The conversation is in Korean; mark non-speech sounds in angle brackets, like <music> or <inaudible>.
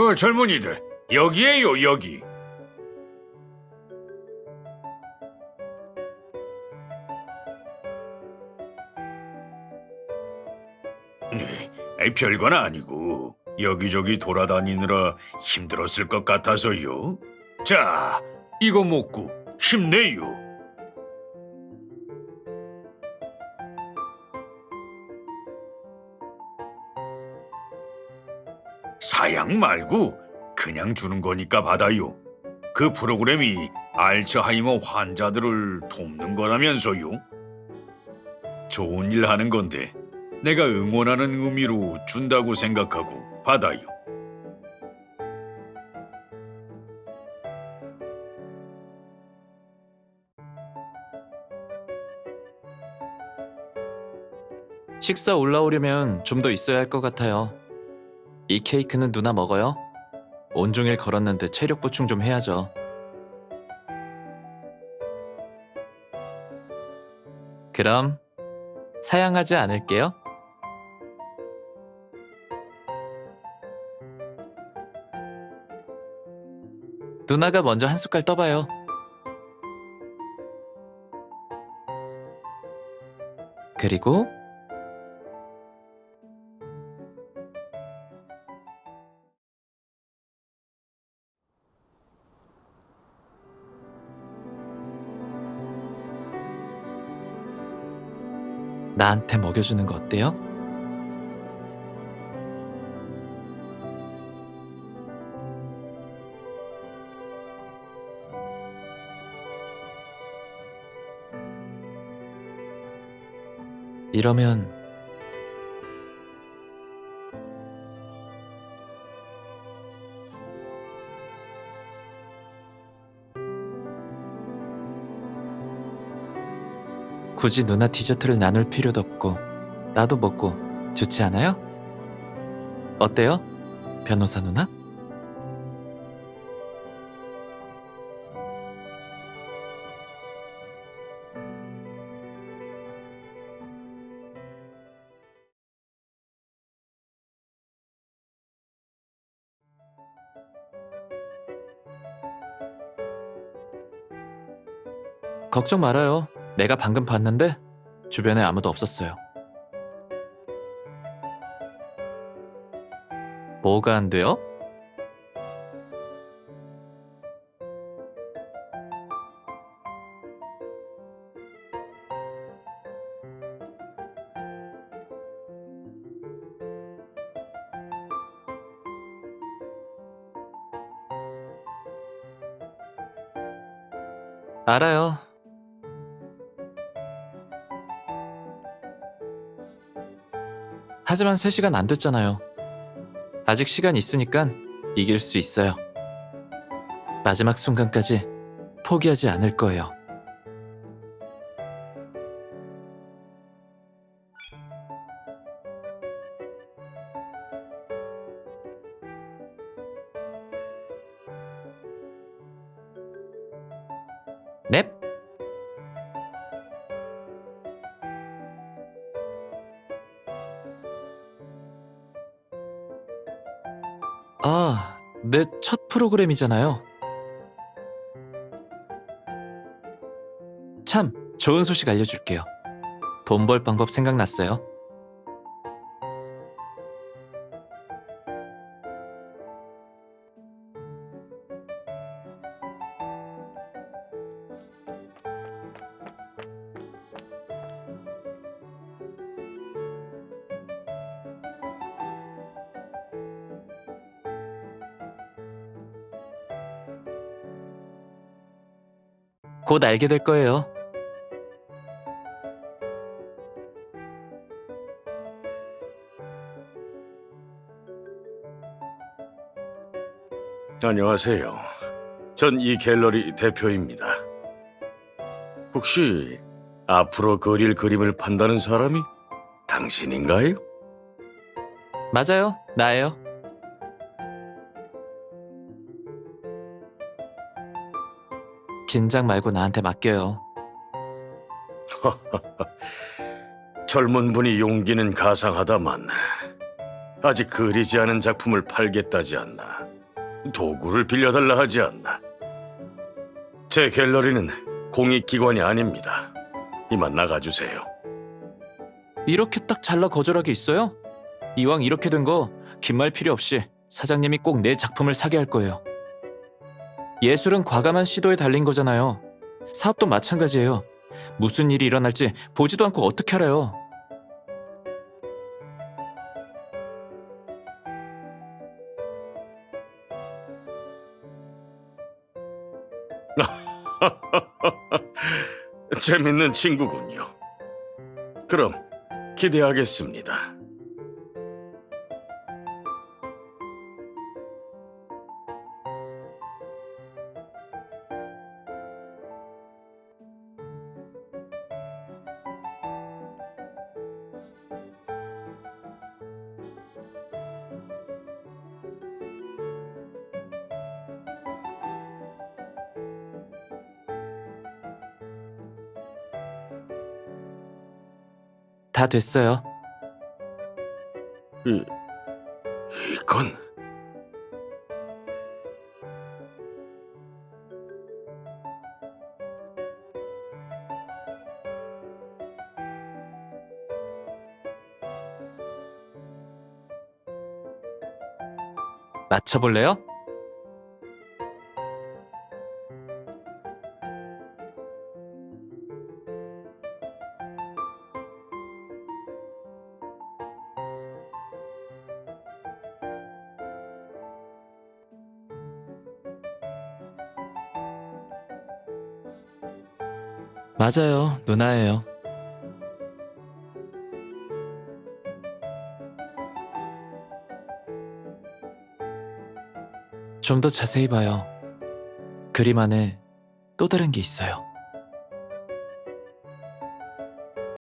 어, 젊은이들, 여기에요, 여기. 네, 아이, 별건 아니고 여기저기 돌아다니느라 힘들었을 것 같아서요. 자, 이거 먹고 힘내요. 사양 말고 그냥 주는 거니까 받아요. 그 프로그램이 알츠하이머 환자들을 돕는 거라면서요. 좋은 일 하는 건데 내가 응원하는 의미로 준다고 생각하고 받아요. 식사 올라오려면 좀 더 있어야 할 것 같아요. 이 케이크는 누나 먹어요? 온종일 걸었는데 체력 보충 좀 해야죠. 그럼 사양하지 않을게요. 누나가 먼저 한 숟갈 떠봐요. 그리고 나한테 먹여주는 거 어때요? 이러면 굳이 누나 디저트를 나눌 필요도 없고 나도 먹고 좋지 않아요? 어때요? 변호사 누나? 걱정 말아요. 내가 방금 봤는데 주변에 아무도 없었어요. 뭐가 안 돼요? 알아요. 하지만 3시간 안 됐잖아요. 아직 시간 있으니까 이길 수 있어요. 마지막 순간까지 포기하지 않을 거예요. 넵. 내 첫 프로그램이잖아요. 참, 좋은 소식 알려줄게요. 돈 벌 방법 생각났어요. 곧 알게 될 거예요. 안녕하세요. 전 이 갤러리 대표입니다. 혹시 앞으로 그릴 그림을 판다는 사람이 당신인가요? 맞아요. 나예요. 긴장 말고 나한테 맡겨요. <laughs> 젊은 분이 용기는 가상하다만 아직 그리지 않은 작품을 팔겠다지 않나. 도구를 빌려달라 하지 않나. 제 갤러리는 공익기관이 아닙니다. 이만 나가주세요. 이렇게 딱 잘라 거절하게 있어요? 이왕 이렇게 된 거 긴 말 필요 없이 사장님이 꼭 내 작품을 사게 할 거예요. 예술은 과감한 시도에 달린 거잖아요. 사업도 마찬가지예요. 무슨 일이 일어날지 보지도 않고 어떻게 알아요? <laughs> 재밌는 친구군요. 그럼 기대하겠습니다. 다 됐어요. 이, 이건 맞춰볼래요? 맞아요, 누나예요. 좀 더 자세히 봐요. 그림 안에 또 다른 게 있어요.